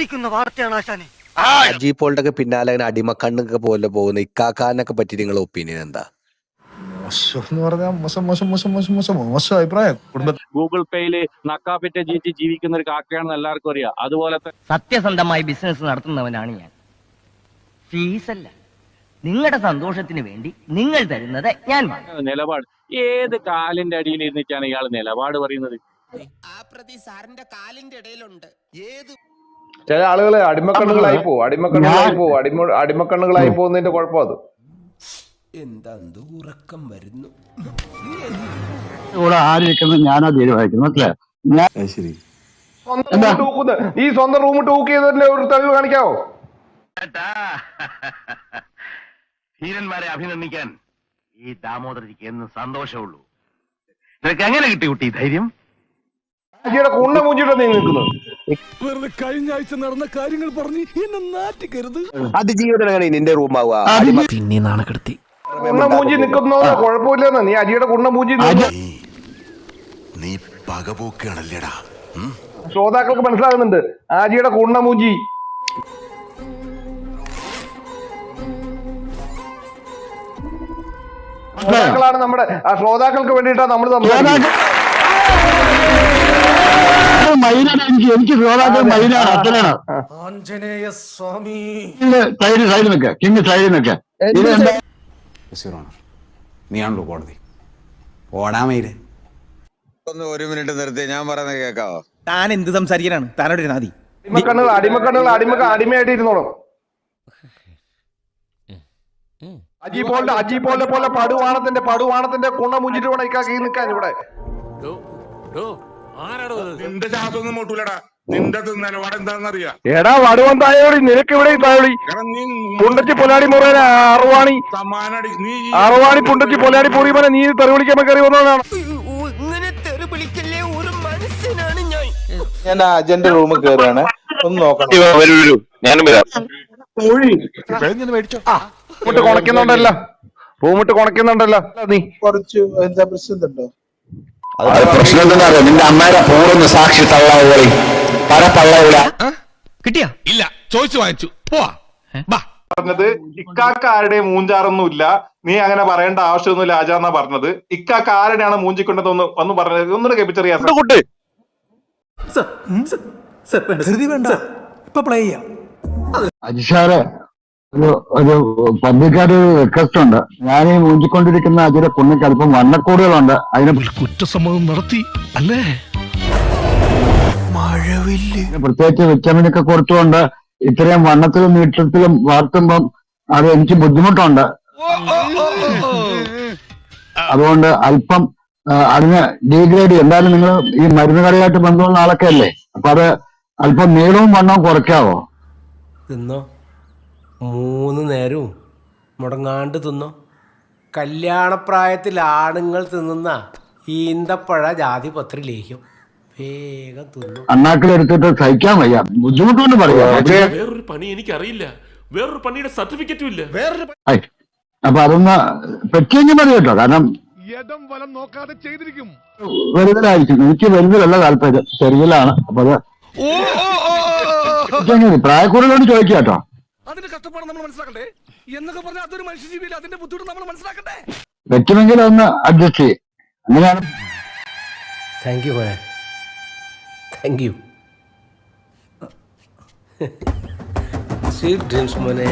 ഞെട്ടിക്കുന്ന വാർത്തയാണ് ആശാനെ. അജി പോളിന്റെ പിന്നാലെ അങ്ങനെ അടിമക്കണ്ണൊക്കെ പോലെ പോകുന്ന. ഇക്കാക്കാനൊക്കെ പറ്റി നിങ്ങളുടെ ഒപ്പീനിയൻ എന്താ? മോശം എന്ന് പറഞ്ഞാൽ മോശം മോശം മോശം മോശം മോശം മോശം അഭിപ്രായം. കുടുംബ ഗൂഗിൾ പേയിൽ നക്കാപ്പിറ്റ ജീവിച്ച് ജീവിക്കുന്ന ഒരു കാക്കയാണെന്ന് എല്ലാവർക്കും അറിയാം. അതുപോലെ സത്യസന്ധമായി ബിസിനസ് നടത്തുന്നവനാണ് ഞാൻ. ഫീസല്ല നിങ്ങളുടെ സന്തോഷത്തിന് വേണ്ടി നിങ്ങൾ തരുന്നത് ഞാൻ നിലപാട്. ഏത് കാലിന്റെ അടിയിൽ ഇരുന്നിട്ടാണ് ഇയാൾ നിലപാട് പറയുന്നത്? ആ പ്രതി സാറിന്റെ കാലിന്റെ ഇടയിലുണ്ട്. ഏത് ചില ആളുകൾ അടിമക്കണ്ണുകളായി പോവും. അടിമക്കണ്ണുകളായി പോവും. അടിമ അടിമക്കണ്ണുകളായി പോകുന്നതിന്റെ കുഴപ്പം അത്. എന്താ ഉറക്കം വരുന്നു? ഇവിടെ ആരിക്കുന്നത് ഞാനാ തീരുമാനിക്കുന്നു മനസ്സിലായോ? ടൂക്കുന്ന് ഈ സ്വന്തം റൂം ടൂക്ക് ചെയ്തതിന്റെ ഒരു തെളിവ് കാണിക്കാവോ? ധീരന്മാരെ അഭിനന്ദിക്കാൻ ഈ ദാമോദരജിക്ക് എന്ന് സന്തോഷമുള്ളൂ. നിനക്ക് എങ്ങനെ കിട്ടി കുട്ടി ധൈര്യം? കുണ്ണ മൂഞ്ചിട്ട് നീ നിൽക്കുന്നത്. അതിജീവിതം നിന്റെ റൂമാവുക. പിന്നെ നാണക്കെടുത്തി. കുണ്ണ മൂഞ്ചി നിൽക്കുന്നത് കുഴപ്പമില്ലെന്ന്. നീ അരിയുടെ കുണ്ണ മൂഞ്ചി നീ പകപോക്കാണല്ലേടാ ശ്രോതാക്കൾക്ക് മനസ്സിലാകുന്നുണ്ട്. ആജിയുടെ കുണ്ണ മൂഞ്ചി. ശ്രോതാക്കളാണ് നമ്മുടെ ആ ശ്രോതാക്കൾക്ക് വേണ്ടിയിട്ടാണ് നമ്മൾ സംസാരിക്കുന്നത്. എനിക്ക് എനിക്ക് ശ്രോതാക്കൾ അച്ഛനാണ് സൈഡ് സൈഡ് കിങ് നീയാണല്ലോ കോടതി. ഒന്ന് ഒരു മിനിറ്റ് നിർത്തി ഞാൻ പറയുന്നത് കേക്കാവോ? താൻ എന്ത് സംസാരിക്കാനാണ്? താനോട് നാദി അടിമക്കണ്ണുകൾ അടിമക്കണ്ണുകൾ അടിമക്ക അടിമയായിട്ട് ഇരുന്നോളും അജി പോളിന്റെ അജി പോളിനെ പോലെ പടുവാണത്തിന്റെ പടുവാണത്തിന്റെ കുണ്ണ മുഞ്ചിട്ട് വേണം ഇക്കാക്കി നിൽക്കാൻ ഇവിടെ. നിന്റെ മുട്ടൂലടാ. നിന്റെ നിലപാട് എന്താണെന്നറിയാ. എടാ വടുവൻ തായോളി നിനക്ക് ഇവിടെ തായോളി കാരണം നീ പുണ്ടച്ചി പൊലാടി മുറേന അറുവാണി. നീ അറുവാണി പുണ്ടച്ചി പൊലാടി പൊറിയപ്പനെ നീ തെറി വിളിക്കാൻ കയറി വന്നതാണ് ഇങ്ങനെ തെറി വിളിക്കല്ലേ ഒരു മനുഷ്യനാണ് ഞാൻ ഞാൻ അജന്റെ റൂമിൽ കയറുകയാണ് ഒന്ന് നോക്കണം ഞാനും വരാം റൂമിട്ട് കൊണക്കുന്നുണ്ടല്ലോ റൂമിട്ട് കുണക്കുന്നുണ്ടല്ല നീ കുറച്ച് എന്താ പ്രശ്നം ഉണ്ടോ? പ്രശ്നം എന്താ നിന്റെ അമ്മയുടെ പൂർണ സാക്ഷി തള്ളാവുകളി പല തള്ളവില കിട്ടിയാ? ഇല്ല ചോദിച്ചു വാങ്ങിച്ചു. പോവാ. പറഞ്ഞത് ഇക്കാക്ക ആരുടെ മൂഞ്ചാറൊന്നും ഇല്ല നീ അങ്ങനെ പറയേണ്ട ആവശ്യമൊന്നുമില്ല ആചാർന്ന പറഞ്ഞത്. ഇക്കാക്ക ആരുടെയാണ് മൂഞ്ചിക്കൊണ്ടതെന്ന് ഒന്ന് പറഞ്ഞത്? ഒന്നും കേൾപ്പിച്ചറിയാ അജിഷാറെ ഒരു ഒരു പബ്ലിക്കായിട്ട് ഒരു റിക്വസ്റ്റ് ഉണ്ട്. ഞാൻ ഈ മൂഞ്ചിക്കൊണ്ടിരിക്കുന്ന അതിലെ പുണ്യക്ക് അല്പം വണ്ണക്കൂടുകളുണ്ട്. അതിനെ കുറ്റസമ്മതം നടത്തി അല്ലേ? പ്രത്യേകിച്ച് വിറ്റമിനൊക്കെ കൊടുത്തുകൊണ്ട് ഇത്രയും വണ്ണത്തിലും നീട്ടത്തിലും വളർത്തുമ്പം അത് എനിക്ക് ബുദ്ധിമുട്ടുണ്ട്. അതുകൊണ്ട് അല്പം അതിന് ഡീഗ്രേഡ്. എന്തായാലും നിങ്ങൾ ഈ മരുന്ന് കടയായിട്ട് ബന്ധമുള്ള ആളൊക്കെ അല്ലേ? അപ്പൊ അത് അല്പം നീളവും വണ്ണവും കുറയ്ക്കാവോ? മൂന്ന് നേരവും മുടങ്ങാണ്ട് തിന്നോ. കല്യാണപ്രായത്തിൽ ആണുങ്ങൾ തിന്നുന്ന ഈന്തപ്പഴ ജാതി പത്രി ലേഹ്യം. വേഗം തിന്നു. അണ്ണാക്കിലെടുത്തിട്ട് സഹിക്കാൻ വയ്യ. ബുദ്ധിമുട്ടുകൊണ്ട് പറയാം. വേറൊരു പണി എനിക്കറിയില്ല. വേറൊരു പണിയുടെ സർട്ടിഫിക്കറ്റും ഇല്ല. വേറൊരു അപ്പൊ അതൊന്ന് പെട്ടിയെങ്കിൽ മതി കേട്ടോ. കാരണം യഥം വലം നോക്കാതെ ചെയ്തിരിക്കും. എനിക്ക് വലുതിലല്ല താല്പര്യം. ചെറിയലാണ് അപ്പൊ അത്. പ്രായക്കൂടുതലോട് ചോദിക്കാട്ടോ കേട്ടോ. അതിന്റെ കഷ്ടപ്പാട് നമ്മൾ മനസ്സിലാക്കണ്ടേ? എന്നൊക്കെ പറഞ്ഞാൽ അതൊരു മനുഷ്യജീവിയില്ല? അതിന്റെ ബുദ്ധിമുട്ട് നമ്മൾ മനസ്സിലാക്കണ്ടേ? പറ്റുമെങ്കിൽ ഒന്ന് അഡ്ജസ്റ്റ് ചെയ്യും. അങ്ങനെയാണ് താങ്ക് യു മോനെ. താങ്ക് യു സ്വീറ്റ് ഡ്രീംസ് മോനെ.